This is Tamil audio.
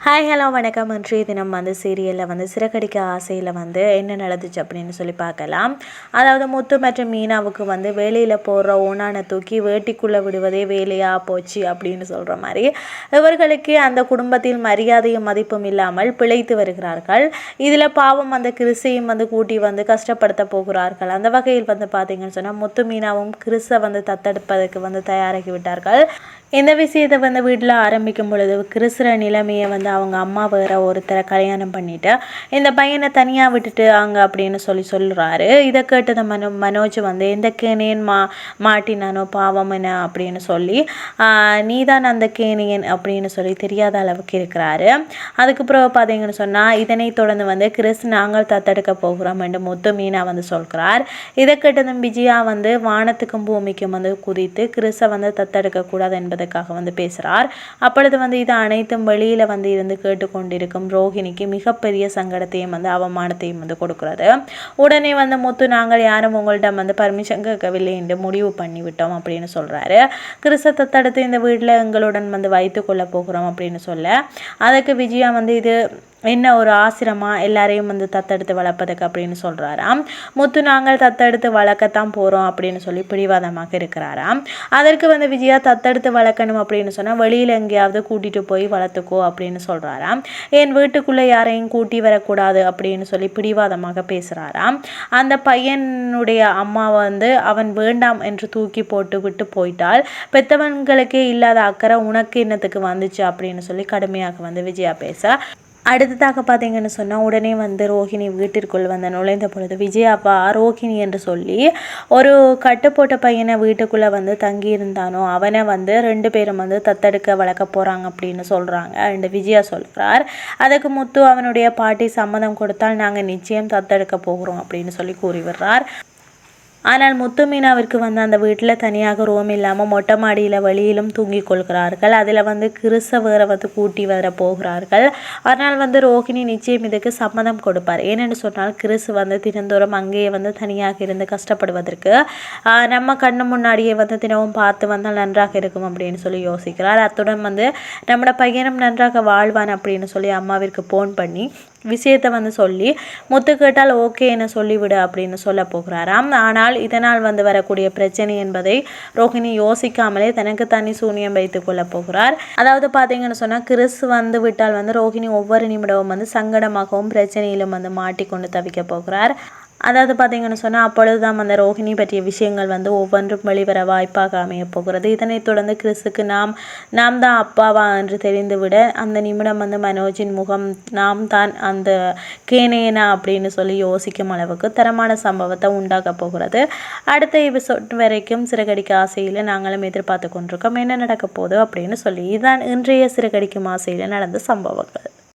ஹாய் ஹலோ வணக்கம். இன்றைய தினம் வந்து சீரியலில் வந்து சிறகடிக்க ஆசையில் வந்து என்ன நடந்துச்சு அப்படின்னு சொல்லி பார்க்கலாம். அதாவது முத்து மற்றும் மீனாவுக்கு வந்து வேலையில் போடுற ஓனானை தூக்கி வேட்டிக்குள்ளே விடுவதே வேலையாக போச்சு அப்படின்னு சொல்கிற மாதிரி இவர்களுக்கு அந்த குடும்பத்தில் மரியாதையும் மதிப்பும் இல்லாமல் பிழைத்து வருகிறார்கள். இதில் பாவம் அந்த கிறிஸையும் வந்து கூட்டி வந்து கஷ்டப்படுத்த போகிறார்கள். அந்த வகையில் வந்து பார்த்திங்கன்னு சொன்னால் முத்து மீனாவும் கிறிஸை வந்து தத்தெடுப்பதற்கு வந்து தயாராகி விட்டார்கள். இந்த விஷயத்தை வந்து வீட்டில் ஆரம்பிக்கும் பொழுது கிறிஸ்துற நிலைமையை வந்து அவங்க அம்மா வேற ஒருத்தரை கல்யாணம் பண்ணிவிட்டு இந்த பையனை தனியாக விட்டுட்டு அங்கே அப்படின்னு சொல்லி சொல்கிறாரு இதை கேட்டது மனோ மனோஜ் வந்து எந்த கேணியன் மா மாட்டினானோ பாவம் என்ன? அப்படின்னு சொல்லி நீ தான் அந்த கேணியன் அப்படின்னு சொல்லி தெரியாத அளவுக்கு இருக்கிறாரு. அதுக்கப்புறம் பார்த்தீங்கன்னு சொன்னால் இதனை தொடர்ந்து வந்து கிறிஸ் நாங்கள் தத்தெடுக்க போகிறோம் என்று முத்து மீனா வந்து சொல்கிறார். இதை கேட்டதும் விஜயா வந்து வானத்துக்கும் பூமிக்கும் வந்து குதித்து கிறிஸை வந்து தத்தெடுக்கக்கூடாது என்பதை அதுக்காக வந்து பேசுகிறார் அப்பொழுது வந்து இது அனைத்தும் வெளியில் வந்து இருந்து கேட்டுக்கொண்டிருக்கும் ரோஹிணிக்கு மிகப்பெரிய சங்கடத்தையும் வந்து அவமானத்தையும் வந்து கொடுக்குறது. உடனே வந்து முத்து நாங்கள் யாரும் உங்கள்கிட்ட வந்து பர்மிஷன் கேட்கவில்லை என்று முடிவு பண்ணிவிட்டோம் அப்படின்னு சொல்கிறாரு கிறிஸ்தத்தை தடுத்து இந்த வீட்டில் எங்களுடன் வந்து வைத்து கொள்ள போகிறோம் அப்படின்னு சொல்ல அதுக்கு விஜயா வந்து இது என்ன ஒரு ஆசிரமாக எல்லாரையும் வந்து தத்தெடுத்து வளர்ப்பதுக்கு அப்படின்னு சொல்கிறாராம் முத்து நாங்கள் தத்தெடுத்து வளர்க்கத்தான் போகிறோம் அப்படின்னு சொல்லி பிடிவாதமாக இருக்கிறாராம். அதற்கு வந்து விஜயா தத்தெடுத்து வளர்க்கணும் அப்படின்னு சொன்னால் வெளியில் எங்கேயாவது கூட்டிகிட்டு போய் வளர்த்துக்கோ அப்படின்னு சொல்கிறாராம் என் வீட்டுக்குள்ளே யாரையும் கூட்டி வரக்கூடாது அப்படின்னு சொல்லி பிடிவாதமாக பேசுகிறாராம் அந்த பையனுடைய அம்மா வந்து அவன் வேண்டாம் என்று தூக்கி போட்டு விட்டு போயிட்டால் பெத்தவன்களுக்கே இல்லாத அக்கறை உனக்கு என்னத்துக்கு வந்துச்சு அப்படின்னு சொல்லி கடுமையாக வந்து விஜயா பேச அடுத்ததாக பார்த்தீங்கன்னு சொன்னால் உடனே வந்து ரோஹிணி வீட்டிற்குள் வந்து நுழைந்த பொழுது விஜயாப்பா ரோஹிணி என்று சொல்லி ஒரு கட்டு போட்ட பையனை வீட்டுக்குள்ளே வந்து தங்கியிருந்தானோ அவனை வந்து ரெண்டு பேரும் வந்து தத்தெடுக்க வளர்க்க போகிறாங்க அப்படின்னு சொல்கிறாங்க அண்டு விஜயா சொல்கிறார் அதுக்கு முத்து அவனுடைய பாட்டி சம்மதம் கொடுத்தால் நாங்கள் நிச்சயம் தத்தெடுக்க போகிறோம் அப்படின்னு சொல்லி கூறி விடுறார் ஆனால் முத்துமீனாவிற்கு வந்து அந்த வீட்டில் தனியாக ரூம் இல்லாமல் மொட்டை மாடியில் வழியிலும் தூங்கிக் கொள்கிறார்கள். அதில் வந்து கிறிஸ்தவரை வேற வந்து கூட்டி வர போகிறார்கள். அதனால் வந்து ரோஹிணி நிச்சயம் இதுக்கு சம்மதம் கொடுப்பார். ஏனென்று சொன்னால் கிறிஸ் வந்து தினந்தோறும் அங்கேயே வந்து தனியாக இருந்து கஷ்டப்படுவதற்கு நம்ம கண்ணு முன்னாடியே வந்து தினமும் பார்த்து வந்தால் நன்றாக இருக்கும் அப்படின்னு சொல்லி யோசிக்கிறார். அத்துடன் வந்து நம்மளோட பையனும் நன்றாக வாழ்வான் அப்படின்னு சொல்லி அம்மாவிற்கு ஃபோன் பண்ணி விஷயத்தை வந்து சொல்லி முத்து கேட்டால் ஓகே என சொல்லிவிடு அப்படின்னு சொல்ல போகிறாராம். ஆனால் இதனால் வந்து வரக்கூடிய பிரச்சனை என்பதை ரோஹிணி யோசிக்காமலே தனக்கு தனி சூனியம் வைத்துக் கொள்ள போகிறார். அதாவது பார்த்தீங்கன்னு சொன்னால் கிறிஸ் வந்து விட்டால் வந்து ரோஹிணி ஒவ்வொரு நிமிடமும் வந்து சங்கடமாகவும் பிரச்சனையிலும் வந்து மாட்டிக்கொண்டு தவிக்க போகிறார். அதாவது பார்த்தீங்கன்னு சொன்னால் அப்பொழுது தான் அந்த ரோஹிணி பற்றிய விஷயங்கள் வந்து ஒவ்வொன்றும் வெளிவர வாய்ப்பாக அமைய போகிறது. இதனைத் தொடர்ந்து கிறிஸுக்கு நாம் நாம் தான் அப்பாவா என்று தெரிந்துவிட அந்த நிமிடம் வந்து மனோஜின் முகம் நாம் தான் அந்த கேனேனா அப்படின்னு சொல்லி யோசிக்கும் அளவுக்கு தரமான சம்பவத்தை உண்டாக போகிறது. அடுத்த எபிசோட் வரைக்கும் சிறகடிக்க ஆசையில் நாங்களும் எதிர்பார்த்து கொண்டிருக்கோம். என்ன நடக்க போகுது அப்படின்னு சொல்லி இதுதான் இன்றைய சிறகடிக்கும் ஆசையில் நடந்த சம்பவங்கள்.